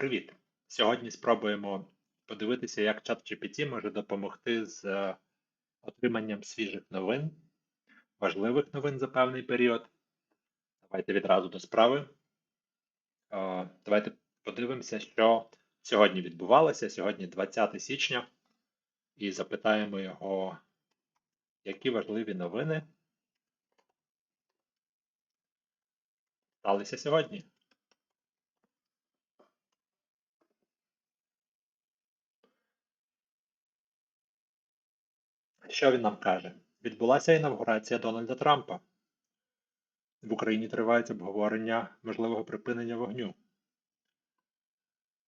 Привіт! Сьогодні спробуємо подивитися, як ChatGPT може допомогти з е, отриманням свіжих новин, важливих новин за певний період. Давайте відразу до справи. Е, давайте подивимося, що сьогодні відбувалося. Сьогодні 20 січня, і запитаємо його, які важливі новини сталися сьогодні. Що він нам каже? Відбулася інавгурація Дональда Трампа. В Україні тривають обговорення можливого припинення вогню.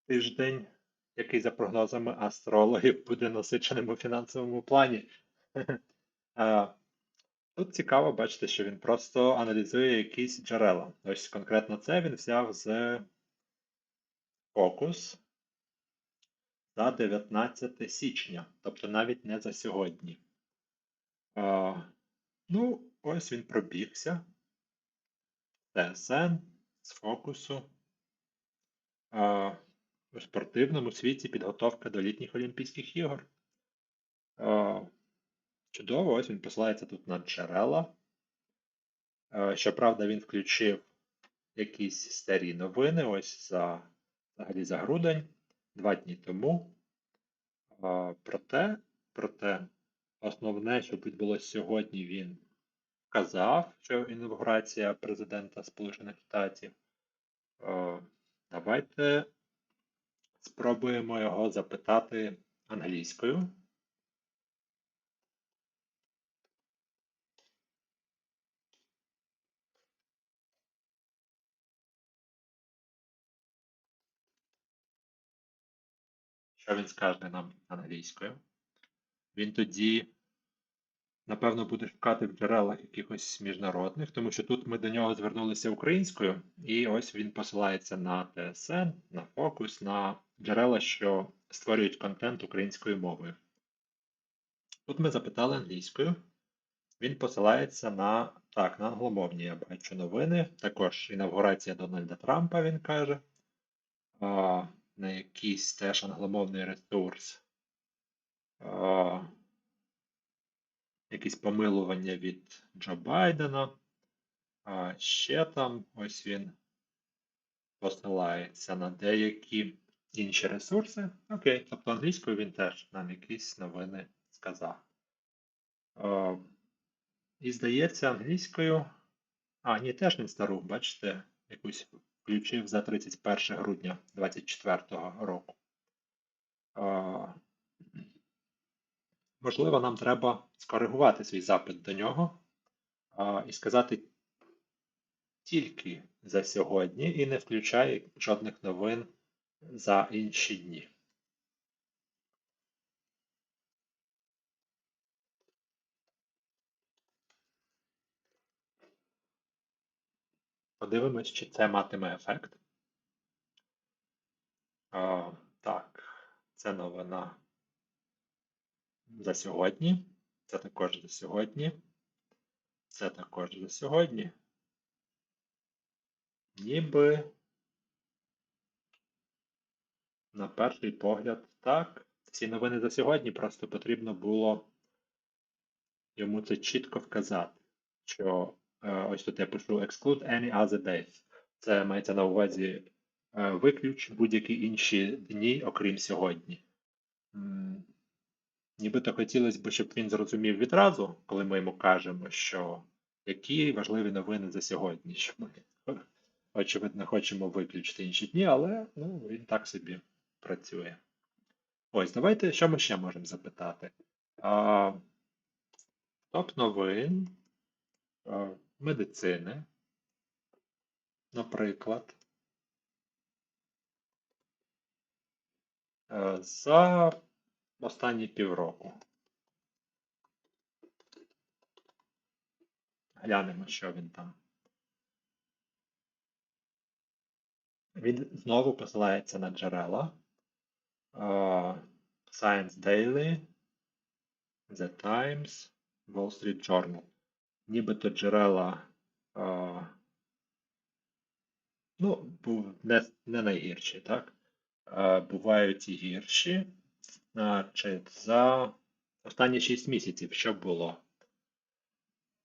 Тиждень, який за прогнозами астрологів буде насиченим у фінансовому плані. Тут цікаво бачите, що він просто аналізує якісь джерела. Ось конкретно це він взяв з Focus за 19 січня, тобто навіть не за сьогодні. А, Ну, ось він пробігся. ТСН з фокусу. А, У спортивному світі підготовка до літніх Олімпійських ігор. А, Чудово, ось він посилається тут на джерела. А, щоправда, він включив якісь старі новини. Ось за, взагалі за грудень, два дні тому. А, проте, проте. Основне, що відбулося сьогодні, він вказав, що інавгурація президента Сполучених Штатів. Е, давайте спробуємо його запитати англійською. Що він скаже нам англійською? Він тоді, напевно, буде шукати в джерелах якихось міжнародних, тому що тут ми до нього звернулися українською, і ось він посилається на ТСН, на фокус, на джерела, що створюють контент українською мовою. Тут ми запитали англійською. Він посилається на так, на англомовні я бачу новини. Також інавгурація Дональда Трампа, він каже. А, На якийсь теж англомовний ресурс якісь помилування від Джо Байдена. А ще там ось він посилається на деякі інші ресурси. Окей, тобто англійською він теж нам якісь новини сказав. О, і здається, англійською. А, ні, теж він стару, бачите, якусь включив за 31 грудня 2024 року. О, Можливо, нам треба скоригувати свій запит до нього а, і сказати тільки за сьогодні і не включає жодних новин за інші дні. Подивимось, чи це матиме ефект. А, Так, це новина за сьогодні. Це також за сьогодні. Це також за сьогодні. Ніби на перший погляд, так. Всі новини за сьогодні просто потрібно було йому це чітко вказати. Що е, ось тут я пишу exclude any other days. Це мається на увазі е, виключ будь-які інші дні, окрім сьогодні. Нібито хотілося б, щоб він зрозумів відразу, коли ми йому кажемо, що які важливі новини за сьогодні, що ми, очевидно, хочемо виключити інші дні, але ну, він так собі працює. Ось, давайте, що ми ще можемо запитати? А, Топ новин а, медицини, наприклад. За останні півроку. Глянемо, що він там. Він знову посилається на джерела. Uh, Science Daily, The Times, Wall Street Journal. Нібито джерела uh, ну, не не найгірші, так? Е, бувають і гірші. Значить, за останні 6 місяців що було?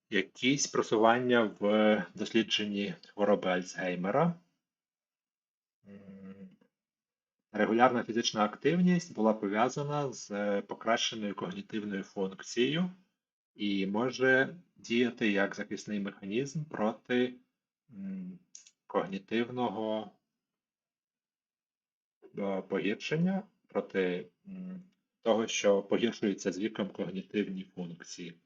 Якісь просування в дослідженні хвороби Альцгеймера. Регулярна фізична активність була пов'язана з покращеною когнітивною функцією і може діяти як захисний механізм проти когнітивного е, погіршення, проти того, що погіршуються з віком когнітивні функції.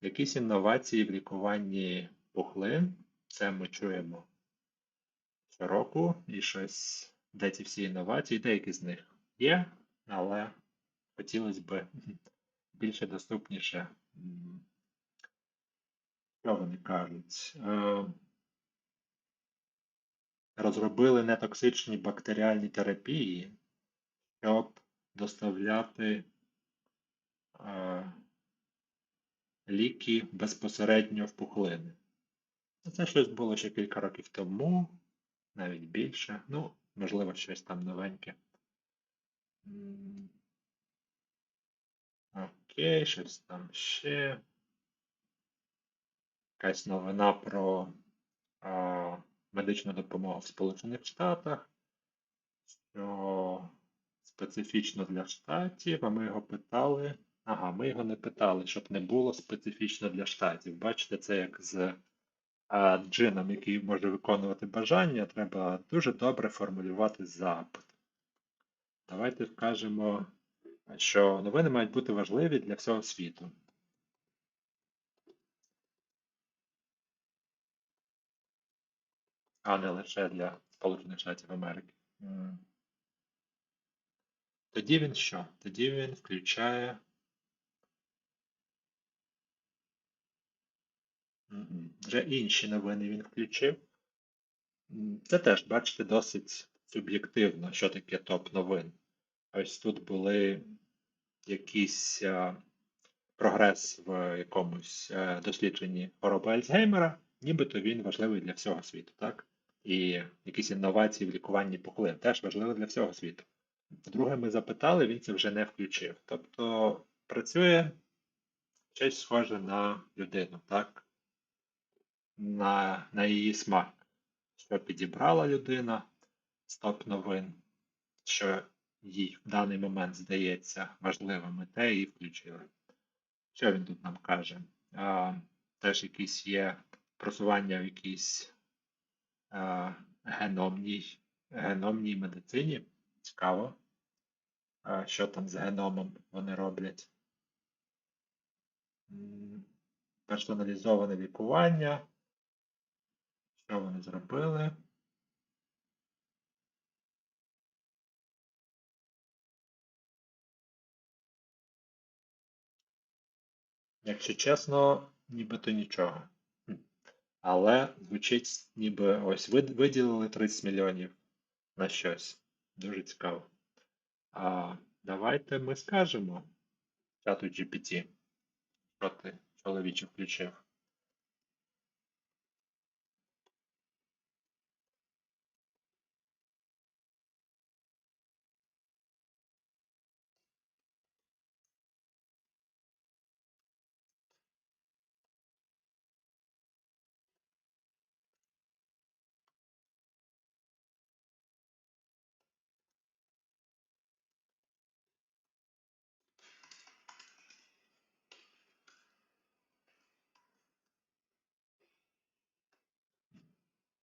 Якісь інновації в лікуванні пухлин, це ми чуємо щороку, і щось, де ці всі інновації, деякі з них є, але хотілося б більше доступніше. Що вони кажуть? Е, Розробили нетоксичні бактеріальні терапії, щоб доставляти е, ліки безпосередньо в пухлини. Це щось було ще кілька років тому, навіть більше. Ну, можливо, щось там новеньке. Окей, щось там ще. Якась новина про а, медичну допомогу в Сполучених Штатах, що специфічно для штатів, а ми його питали. Ага, ми його не питали, щоб не було специфічно для штатів. Бачите, це як з а, джином, який може виконувати бажання, треба дуже добре формулювати запит. Давайте скажемо, що новини мають бути важливі для всього світу. а не лише для Сполучених Штатів Америки. Тоді він що? Тоді він включає. Вже інші новини він включив. Це теж, бачите, досить суб'єктивно, що таке топ новин. Ось тут були якийсь а, прогрес в якомусь а, дослідженні хвороби Альцгеймера, нібито він важливий для всього світу, так? І якісь інновації в лікуванні пухлин теж важливі для всього світу. Друге, ми запитали, він це вже не включив. Тобто працює щось схоже на людину, так? На, на її смак, що підібрала людина з топ новин, що їй в даний момент здається важливим, і те її включили. Що він тут нам каже? А, теж якісь є просування в якійсь а, геномній, геномній медицині. Цікаво, що там з геномом вони роблять. Персоналізоване лікування. Що вони зробили? Якщо чесно, нібито нічого. Але звучить, ніби ось виділили 30 мільйонів на щось. Дуже цікаво. А давайте ми скажемо чату GPT, що ти чоловіче включив.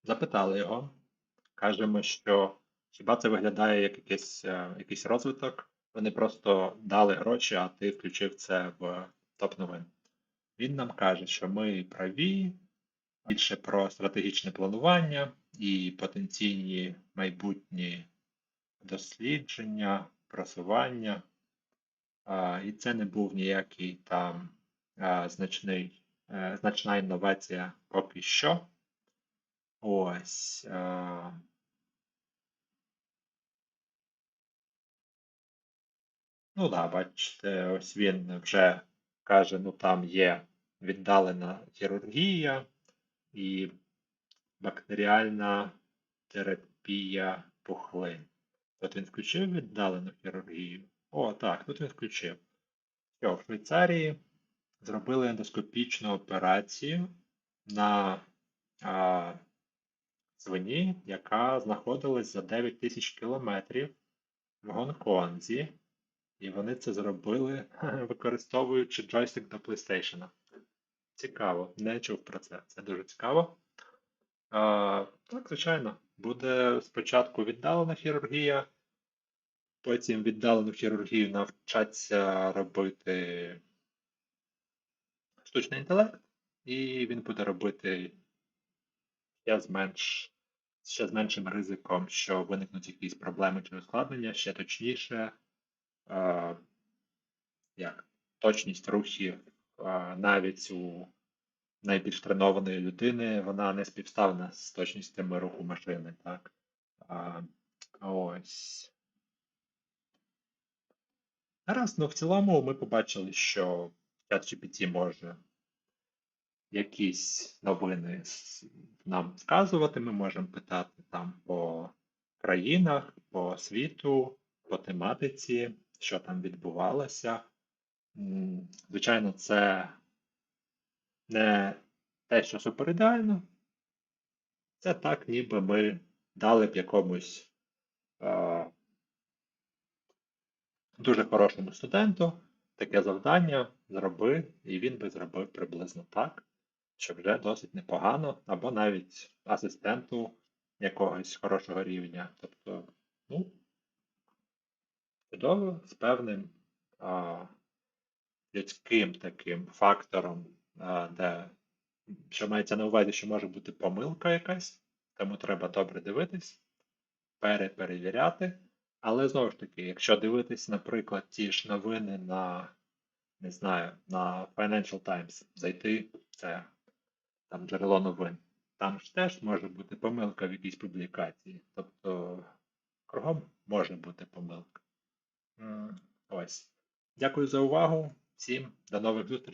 Запитали його. Кажемо, що хіба це виглядає як якийсь, е, якийсь розвиток. Вони просто дали гроші, а ти включив це в топ новин. Він нам каже, що ми праві, більше про стратегічне планування і потенційні майбутні дослідження, просування. І це не був ніякий там значний, е, значна інновація поки що. Ось. а, Ну да, бачите, ось він вже каже, ну там є віддалена хірургія і бактеріальна терапія пухлин. Тут він включив віддалену хірургію. О, так, тут він включив. Що, в Швейцарії зробили ендоскопічну операцію на а, свині, яка знаходилась за 9 тисяч кілометрів в Гонконзі. І вони це зробили, використовуючи джойстик до PlayStation. Цікаво, не чув про це. Це дуже цікаво. А, так, звичайно, буде спочатку віддалена хірургія, потім віддалену хірургію навчаться робити штучний інтелект, і він буде робити ще з ще з меншим ризиком, що виникнуть якісь проблеми чи ускладнення, ще точніше, а, як точність рухів а, навіть у найбільш тренованої людини, вона не співставна з точністю руху машини, так? А, ось. Гаразд, ну в цілому ми побачили, що ChatGPT може якісь новини нам вказувати. Ми можемо питати там по країнах, по світу, по тематиці, що там відбувалося. Звичайно, це не те, що супер ідеально. Це так, ніби ми дали б якомусь е, дуже хорошому студенту таке завдання, зроби, і він би зробив приблизно так, що вже досить непогано, або навіть асистенту якогось хорошого рівня. Тобто, ну, чудово, з певним а, людським таким фактором, а, де, що мається на увазі, що може бути помилка якась, тому треба добре дивитись, переперевіряти. Але знову ж таки, якщо дивитись, наприклад, ті ж новини на, не знаю, на Financial Times, зайти, це там джерело новин, там ж теж може бути помилка в якійсь публікації. Тобто кругом може бути помилка. Ось. Дякую за увагу. Всім до нових зустрічей.